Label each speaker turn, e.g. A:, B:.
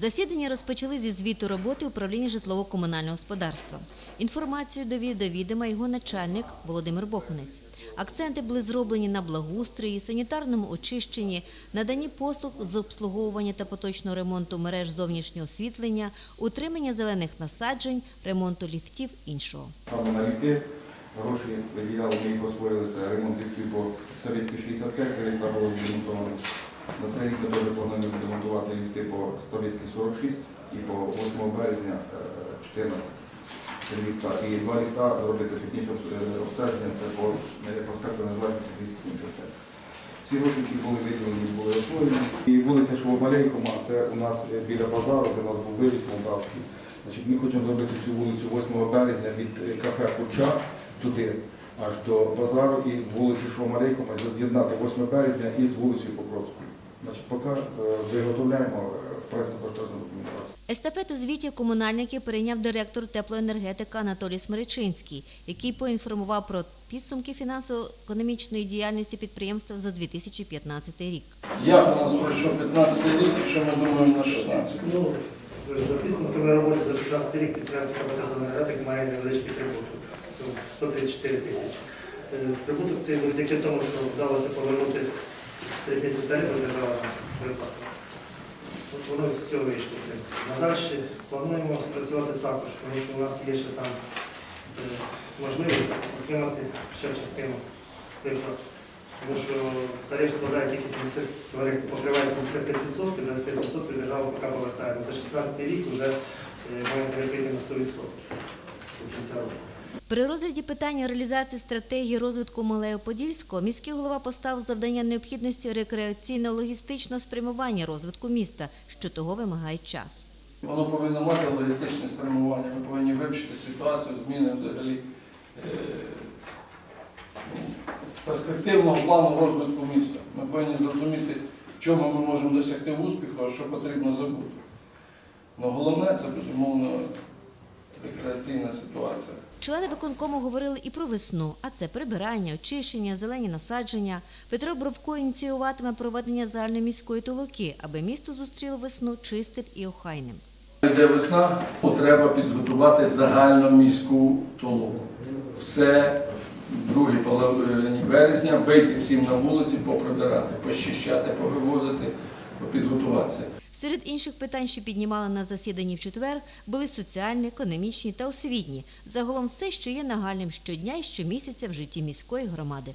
A: Засідання розпочали зі звіту роботи управління житлово-комунального господарства. Інформацію довів до відома його начальник Володимир Бохунець. Акценти були зроблені на благоустрої, санітарному очищенні, наданні послуг з обслуговування та поточного ремонту мереж зовнішнього освітлення, утримання зелених насаджень, ремонту ліфтів іншого.
B: Саме на ліфти гроші виділяли, ми їх ремонт ліфтів по Савицькій 65, ліфта було відремонтовано. На цей рік ми теж плануємо відремонтувати ліфти по Ставицькій 46 і по 8 березня е, 14 ліфта. І два ліфта робити технічне е, обстеження, це по е, проспекту Незалежності 275. Всі гроші, були виділені, були освоєні. І вулиця Шовомалейкома, це у нас е, біля базару, де у нас був вивіз молдавський. Значить, ми хочемо зробити цю вулицю 8 березня від е, кафе Курча туди, аж до базару і вулиці Шовомалейкома з'єднати 8 березня із вулицею Покровською. Значить, поки е, виготовляємо проєктно-кошторисну документацію.
A: Естафету звітів комунальників перейняв директор теплоенергетика Анатолій Смиричинський, який поінформував про підсумки фінансово-економічної діяльності підприємства за 2015 рік.
C: Як у нас пройшов 15 рік, і що ми думаємо на 16?
D: Ну, за підсумками роботи за 15 рік підприємство «Енергетик» має невеличкий прибуток – 134 тисячі. Е, Прибуток цей завдяки тому, що вдалося повернути різницю тарифу держава виплату. От воно з цього вийшло. Надальше плануємо спрацювати також, тому що у нас є ще там е, можливість отримати ще частину виплат. Тому що тариф складає тільки 70, говорить, покриває 75%, 25% держава поки повертає. Ну, За 16 рік вже е, має перейти на 100% до кінця року.
A: При розгляді питання реалізації стратегії розвитку Малею-Подільського міський голова поставив завдання необхідності рекреаційно-логістичного спрямування розвитку міста, що того вимагає час.
C: Воно повинно мати логістичне спрямування. Ми повинні вивчити ситуацію, зміни взагалі е, ну, перспективного плану розвитку міста. Ми повинні зрозуміти, в чому ми можемо досягти успіху, а що потрібно забути. Ну, головне це, безумовно, рекреаційна ситуація.
A: Члени виконкому говорили і про весну, а це прибирання, очищення, зелені насадження. Петро Бровко ініціюватиме проведення загальноміської толоки, аби місто зустріло весну чистим і охайним.
C: Йде весна, то треба підготувати загальноміську толоку. Все в другій половині березня вийти всім на вулиці, поприбирати, почищати, повивозити, підготуватися.
A: Серед інших питань, що піднімали на засіданні в четвер, були соціальні, економічні та освітні. Загалом все, що є нагальним щодня і щомісяця в житті міської громади.